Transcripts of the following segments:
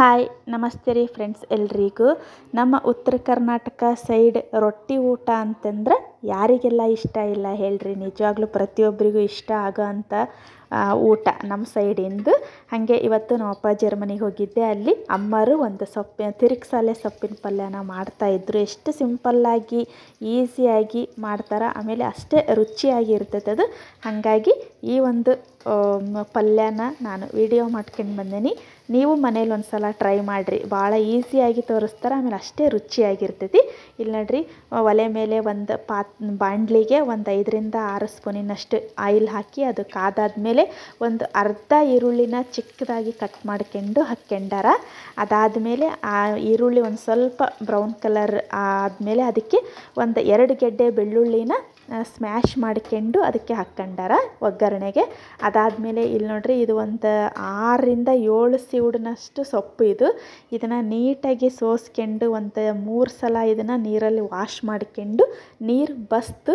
Hi, ನಮಸ್ತೆ ರೀ friends ಎಲ್ರಿಗೂ. ನಮ್ಮ ಉತ್ತರ ಕರ್ನಾಟಕ ಸೈಡ್ ರೊಟ್ಟಿ ಊಟ ಅಂತಂದ್ರೆ ಯಾರಿಗೆಲ್ಲ ಇಷ್ಟ ಇಲ್ಲ ಹೇಳ್ರಿ, ನಿಜವಾಗ್ಲೂ ಪ್ರತಿಯೊಬ್ಬರಿಗೂ ಇಷ್ಟ ಆಗೋ ಅಂಥ ಊಟ ನಮ್ಮ ಸೈಡಿಂದು. ಹಾಗೆ ಇವತ್ತು ನಮ್ಮ ಅಪ್ಪ ಜರ್ಮನಿಗೆ ಹೋಗಿದ್ದೆ, ಅಲ್ಲಿ ಅಮ್ಮರು ಒಂದು ಸೊಪ್ಪಿನ, ತಿರುಗ್ಸಾಲೆ ಸೊಪ್ಪಿನ ಪಲ್ಯನ ಮಾಡ್ತಾಯಿದ್ರು ಎಷ್ಟು ಸಿಂಪಲ್ಲಾಗಿ ಈಸಿಯಾಗಿ ಮಾಡ್ತಾರೆ, ಆಮೇಲೆ ಅಷ್ಟೇ ರುಚಿಯಾಗಿ ಇರ್ತೈತೆ ಅದು. ಹಾಗಾಗಿ ಈ ಒಂದು ಪಲ್ಯನ ನಾನು ವಿಡಿಯೋ ಮಾಡ್ಕೊಂಡು ಬಂದೀನಿ. ನೀವು ಮನೇಲಿ ಒಂದು ಸಲ ಟ್ರೈ ಮಾಡಿರಿ. ಭಾಳ ಈಸಿಯಾಗಿ ತೋರಿಸ್ತಾರೆ, ಆಮೇಲೆ ಅಷ್ಟೇ ರುಚಿಯಾಗಿರ್ತೈತಿ. ಇಲ್ಲಿ ನೋಡಿರಿ ಒಲೆ ಮೇಲೆ ಒಂದು ಪಾತ್ ಬಾಂಡ್ಲಿಗೆ ಒಂದು ಐದರಿಂದ ಆರು ಸ್ಪೂನಿನಷ್ಟು ಆಯಿಲ್ ಹಾಕಿ ಅದು ಕಾದಾದ್ಮೇಲೆ ಒಂದು ಅರ್ಧ ಈರುಳ್ಳಿನ ಚಿಕ್ಕದಾಗಿ ಕಟ್ ಮಾಡ್ಕೊಂಡು ಹಾಕ್ಕೊಂಡಾರ ಅದಾದಮೇಲೆ ಆ ಈರುಳ್ಳಿ ಒಂದು ಸ್ವಲ್ಪ ಬ್ರೌನ್ ಕಲರ್ ಆದಮೇಲೆ ಅದಕ್ಕೆ ಒಂದು ಎರಡು ಗೆಡ್ಡೆ ಬೆಳ್ಳುಳ್ಳಿನ ಸ್ಮ್ಯಾಶ್ ಮಾಡ್ಕೊಂಡು ಅದಕ್ಕೆ ಹಾಕ್ಕೊಂಡಾರ ಒಗ್ಗರಣೆಗೆ. ಅದಾದಮೇಲೆ ಇಲ್ಲಿ ನೋಡ್ರಿ, ಇದು ಒಂದು ಆರರಿಂದ ಏಳು ಸಿವುಡಿನಷ್ಟು ಸೊಪ್ಪು ಇದು. ಇದನ್ನು ನೀಟಾಗಿ ಸೋಸ್ಕೊಂಡು ಒಂದು ಮೂರು ಸಲ ಇದನ್ನು ನೀರಲ್ಲಿ ವಾಶ್ ಮಾಡ್ಕೊಂಡು ನೀರು ಬಸ್ತು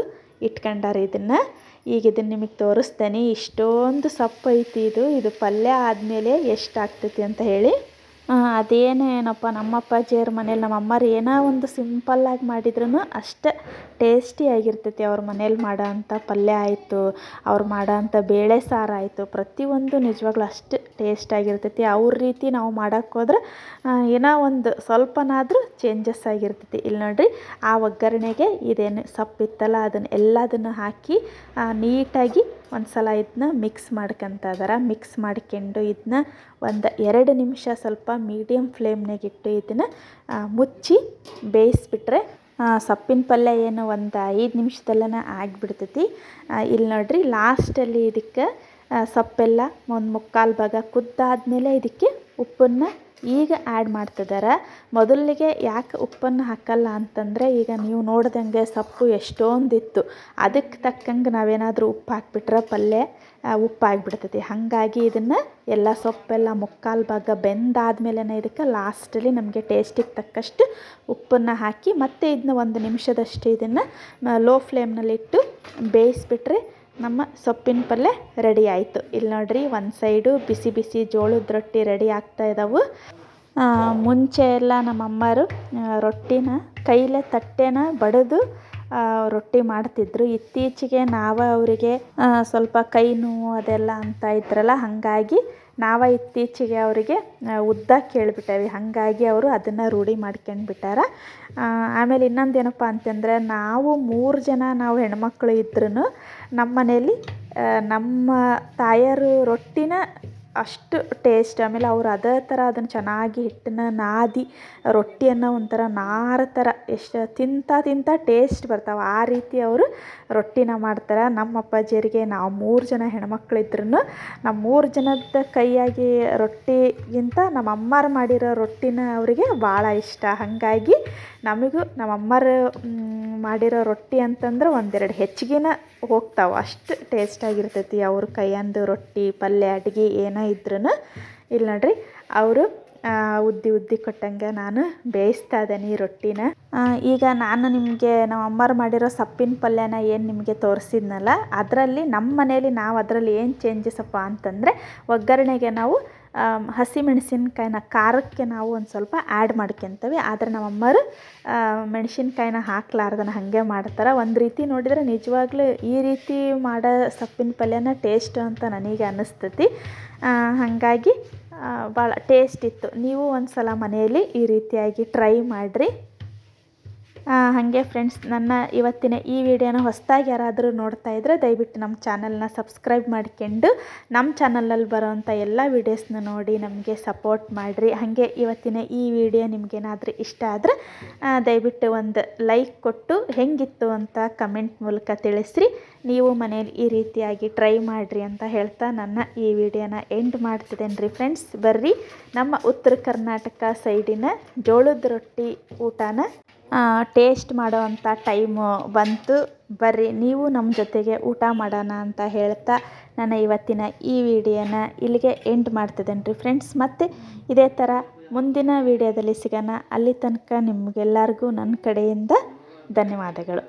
ಇಟ್ಕೊಂಡಾರೆ ಇದನ್ನು. ಈಗ ಇದನ್ನು ನಿಮಗೆ ತೋರಿಸ್ತೇನೆ. ಇಷ್ಟೊಂದು ಸೊಪ್ಪು ಐತಿ ಇದು. ಇದು ಪಲ್ಯ ಆದಮೇಲೆ ಎಷ್ಟು ಆಗ್ತೈತಿ ಅಂತ ಹೇಳಿ. ಅದೇನು ಏನಪ್ಪ, ನಮ್ಮ ಅಪ್ಪಾಜಿಯವ್ರ ಮನೇಲಿ ನಮ್ಮ ಅಮ್ಮರು ಏನೋ ಒಂದು ಸಿಂಪಲ್ಲಾಗಿ ಮಾಡಿದ್ರೂ ಅಷ್ಟೇ ಟೇಸ್ಟಿಯಾಗಿರ್ತೈತಿ ಅವ್ರ ಮನೇಲಿ ಮಾಡೋ ಅಂಥ ಪಲ್ಯ ಆಯಿತು, ಅವ್ರು ಮಾಡೋ ಅಂಥ ಬೇಳೆ ಸಾರು ಆಯಿತು, ಪ್ರತಿಯೊಂದು ನಿಜವಾಗ್ಲೂ ಅಷ್ಟು ಟೇಸ್ಟಾಗಿರ್ತೈತಿ ಅವ್ರ ರೀತಿ ನಾವು ಮಾಡೋಕ್ಕೋದ್ರೆ ಏನೋ ಒಂದು ಸ್ವಲ್ಪನಾದರೂ ಚೇಂಜಸ್ ಆಗಿರ್ತೈತಿ. ಇಲ್ಲಿ ನೋಡಿರಿ, ಆ ಒಗ್ಗರಣೆಗೆ ಇದೇನು ಸೊಪ್ಪಿತ್ತಲ್ಲ, ಅದನ್ನು ಎಲ್ಲದನ್ನು ಹಾಕಿ ನೀಟಾಗಿ ಒಂದು ಸಲ ಇದನ್ನ ಮಿಕ್ಸ್ ಮಾಡ್ಕೊತ ಇದಾರೆ. ಮಿಕ್ಸ್ ಮಾಡ್ಕೊಂಡು ಇದನ್ನ ಒಂದು ಎರಡು ನಿಮಿಷ ಸ್ವಲ್ಪ ಮೀಡಿಯಮ್ ಫ್ಲೇಮ್ನಾಗಿಟ್ಟು ಇದನ್ನು ಮುಚ್ಚಿ ಬೇಯಿಸ್ಬಿಟ್ರೆ ಸೊಪ್ಪಿನ ಪಲ್ಯ ಏನು ಒಂದು ಐದು ನಿಮಿಷದಲ್ಲೇ ಆಗಿಬಿಡ್ತೈತಿ. ಇಲ್ಲಿ ನೋಡಿರಿ ಲಾಸ್ಟಲ್ಲಿ ಇದಕ್ಕೆ ಸೊಪ್ಪೆಲ್ಲ ಒಂದು ಮುಕ್ಕಾಲು ಭಾಗ ಕುದ್ದಾದ್ಮೇಲೆ ಇದಕ್ಕೆ ಉಪ್ಪನ್ನು ಈಗ ಆ್ಯಡ್ ಮಾಡ್ತಿದ್ದಾರೆ ಮೊದಲಿಗೆ ಯಾಕೆ ಉಪ್ಪನ್ನು ಹಾಕಲ್ಲ ಅಂತಂದರೆ ಈಗ ನೀವು ನೋಡ್ದಂಗೆ ಸೊಪ್ಪು ಎಷ್ಟೊಂದಿತ್ತು. ಅದಕ್ಕೆ ತಕ್ಕಂಗೆ ನಾವೇನಾದರೂ ಉಪ್ಪು ಹಾಕ್ಬಿಟ್ರೆ ಪಲ್ಯ ಉಪ್ಪಾಗಿಬಿಡ್ತೈತಿ ಹಾಗಾಗಿ ಇದನ್ನು ಎಲ್ಲ ಸೊಪ್ಪೆಲ್ಲ ಮುಕ್ಕಾಲು ಭಾಗ ಬೆಂದಾದ್ಮೇಲೆ ಇದಕ್ಕೆ ಲಾಸ್ಟಲ್ಲಿ ನಮಗೆ ಟೇಸ್ಟಿಗೆ ತಕ್ಕಷ್ಟು ಉಪ್ಪನ್ನು ಹಾಕಿ ಮತ್ತೆ ಇದನ್ನ ಒಂದು ನಿಮಿಷದಷ್ಟು ಇದನ್ನು ಲೋ ಫ್ಲೇಮ್ನಲ್ಲಿಟ್ಟು ಬೇಯಿಸ್ಬಿಟ್ರೆ ನಮ್ಮ ಸೊಪ್ಪಿನ ಪಲ್ಯ ರೆಡಿ ಆಯಿತು. ಇಲ್ಲಿ ನೋಡ್ರಿ ಒಂದು ಸೈಡು ಬಿಸಿ ಬಿಸಿ ಜೋಳದ ರೊಟ್ಟಿ ರೆಡಿ ಆಗ್ತಾ ಇದ್ದಾವೆ ಮುಂಚೆ ಎಲ್ಲ ನಮ್ಮ ಅಮ್ಮರು ರೊಟ್ಟಿನ ಕೈಲೇ ತಟ್ಟೆನ ಬಡಿದು ರೊಟ್ಟಿ ಮಾಡ್ತಿದ್ರು. ಇತ್ತೀಚೆಗೆ ನಾವು ಅವರಿಗೆ ಸ್ವಲ್ಪ ಕೈ ನೋವು ಅದೆಲ್ಲ ಅಂತ ಇದ್ರಲ್ಲ, ಹಾಗಾಗಿ ನಾವು ಇತ್ತೀಚೆಗೆ ಅವರಿಗೆ ಉದ್ದ ಕೇಳಿಬಿಟ್ಟೇವಿ. ಹಾಗಾಗಿ ಅವರು ಅದನ್ನು ರೂಢಿ ಮಾಡ್ಕೊಂಡು ಬಿಟ್ಟಾರ ಆಮೇಲೆ ಇನ್ನೊಂದು ಏನಪ್ಪ ಅಂತಂದರೆ, ನಾವು ಮೂರು ಜನ ನಾವು ಹೆಣ್ಮಕ್ಳು ಇದ್ರೂ ನಮ್ಮ ಮನೇಲಿ ನಮ್ಮ ತಾಯರು ರೊಟ್ಟಿನ ಅಷ್ಟು ಟೇಸ್ಟ್, ಆಮೇಲೆ ಅವ್ರು ಅದೇ ಥರ ಅದನ್ನು ಚೆನ್ನಾಗಿ ಹಿಟ್ಟನ್ನ ನಾದಿ, ರೊಟ್ಟಿಯನ್ನು ಒಂಥರ ನಾರು ಥರ ಎಷ್ಟು ತಿಂತಾ ತಿಂತಾ ಟೇಸ್ಟ್ ಬರ್ತಾವೆ. ಆ ರೀತಿ ಅವರು ರೊಟ್ಟಿನ ಮಾಡ್ತಾರೆ. ನಮ್ಮ ಅಪ್ಪಾಜಿಯರಿಗೆ ನಾವು ಮೂರು ಜನ ಹೆಣ್ಮಕ್ಳಿದ್ರು ನಮ್ಮ ಮೂರು ಜನದ ಕೈಯಾಗಿ ರೊಟ್ಟಿಗಿಂತ ನಮ್ಮ ಅಮ್ಮಾರು ಮಾಡಿರೋ ರೊಟ್ಟಿನ ಅವರಿಗೆ ಭಾಳ ಇಷ್ಟ. ಹಾಗಾಗಿ ನಮಗೂ ನಮ್ಮ ಅಮ್ಮರು ಮಾಡಿರೋ ರೊಟ್ಟಿ ಅಂತಂದ್ರೆ ಒಂದೆರಡು ಹೆಚ್ಚಿಗೆನ ಹೋಗ್ತಾವೆ. ಅಷ್ಟು ಟೇಸ್ಟಾಗಿರ್ತೈತಿ ಅವ್ರ ಕೈಯಂದು ರೊಟ್ಟಿ, ಪಲ್ಯ, ಅಡುಗೆ ಏನೇ ಇದ್ರೂ ಇಲ್ಲಿ ನೋಡ್ರಿ, ಅವರು ಉದ್ದಿ ಉದ್ದಿ ಕೊಟ್ಟಂಗೆ ನಾನು ಬೇಯಿಸ್ತಾ ಇದ್ದೀನಿ ರೊಟ್ಟಿನ. ಈಗ ನಾನು ನಿಮಗೆ ನಮ್ಮ ಅಮ್ಮರು ಮಾಡಿರೋ ಸೊಪ್ಪಿನ ಪಲ್ಯನ ಏನು ನಿಮಗೆ ತೋರಿಸಿದ್ನಲ್ಲ, ಅದರಲ್ಲಿ ನಮ್ಮ ಮನೇಲಿ ನಾವು ಅದರಲ್ಲಿ ಏನು ಚೇಂಜಸಪ್ಪ ಅಂತಂದರೆ, ಒಗ್ಗರಣೆಗೆ ನಾವು ಹಸಿಮೆಣಸಿನ್ಕಾಯಿನ ಖಾರಕ್ಕೆ ನಾವು ಒಂದು ಸ್ವಲ್ಪ ಆ್ಯಡ್ ಮಾಡ್ಕೊಂತೀವಿ. ಆದರೆ ನಮ್ಮ ಅಮ್ಮರು ಮೆಣಸಿನ್ಕಾಯಿನ ಹಾಕ್ಲಾರ್ದನ ಹಾಗೆ ಮಾಡ್ತಾರೆ. ಒಂದು ರೀತಿ ನೋಡಿದರೆ ನಿಜವಾಗ್ಲೂ ಈ ರೀತಿ ಮಾಡೋ ಸೊಪ್ಪಿನ ಪಲ್ಯನ ಟೇಸ್ಟ್ ಅಂತ ನನಗೆ ಅನ್ನಿಸ್ತೈತಿ ಹಾಗಾಗಿ ಭಾಳ ಟೇಸ್ಟ್ ಇತ್ತು. ನೀವು ಒಂದು ಸಲ ಮನೆಯಲ್ಲಿ ಈ ರೀತಿಯಾಗಿ ಟ್ರೈ ಮಾಡಿರಿ. ಹಾಗೆ ಫ್ರೆಂಡ್ಸ್ ನನ್ನ ಇವತ್ತಿನ ಈ ವಿಡಿಯೋನ ಹೊಸದಾಗಿ ಯಾರಾದರೂ ನೋಡ್ತಾ ಇದ್ದರೆ ದಯವಿಟ್ಟು ನಮ್ಮ ಚಾನಲ್ನ ಸಬ್ಸ್ಕ್ರೈಬ್ ಮಾಡ್ಕೊಂಡು ನಮ್ಮ ಚಾನಲಲ್ಲಿ ಬರೋವಂಥ ಎಲ್ಲ ವೀಡಿಯೋಸ್ನ ನೋಡಿ ನಮಗೆ ಸಪೋರ್ಟ್ ಮಾಡಿರಿ. ಹಾಗೆ ಇವತ್ತಿನ ಈ ವಿಡಿಯೋ ನಿಮಗೇನಾದರೂ ಇಷ್ಟ ಆದರೆ ದಯವಿಟ್ಟು ಒಂದು ಲೈಕ್ ಕೊಟ್ಟು ಹೆಂಗಿತ್ತು ಅಂತ ಕಮೆಂಟ್ ಮೂಲಕ ತಿಳಿಸ್ರಿ. ನೀವು ಮನೇಲಿ ಈ ರೀತಿಯಾಗಿ ಟ್ರೈ ಮಾಡಿರಿ ಅಂತ ಹೇಳ್ತಾ ನನ್ನ ಈ ವಿಡಿಯೋನ ಎಂಡ್ ಮಾಡ್ತಿದ್ದೇನೆ ರೀ ಫ್ರೆಂಡ್ಸ್ ಬರ್ರಿ, ನಮ್ಮ ಉತ್ತರ ಕರ್ನಾಟಕ ಸೈಡಿನ ಜೋಳದ ರೊಟ್ಟಿ ಊಟನ ಟೇಸ್ಟ್ ಮಾಡೋವಂಥ ಟೈಮು ಬಂತು. ಬರ್ರಿ, ನೀವು ನಮ್ಮ ಜೊತೆಗೆ ಊಟ ಮಾಡೋಣ ಅಂತ ಹೇಳ್ತಾ ನನ್ನ ಇವತ್ತಿನ ಈ ವಿಡಿಯೋನ ಇಲ್ಲಿಗೆ ಎಂಡ್ ಮಾಡ್ತಿದ್ದೇನೆ ರೀ ಫ್ರೆಂಡ್ಸ್ ಮತ್ತು ಇದೇ ಥರ ಮುಂದಿನ ವಿಡಿಯೋದಲ್ಲಿ ಸಿಗೋಣ. ಅಲ್ಲಿ ತನಕ ನಿಮಗೆಲ್ಲರಿಗೂ ನನ್ನ ಕಡೆಯಿಂದ ಧನ್ಯವಾದಗಳು.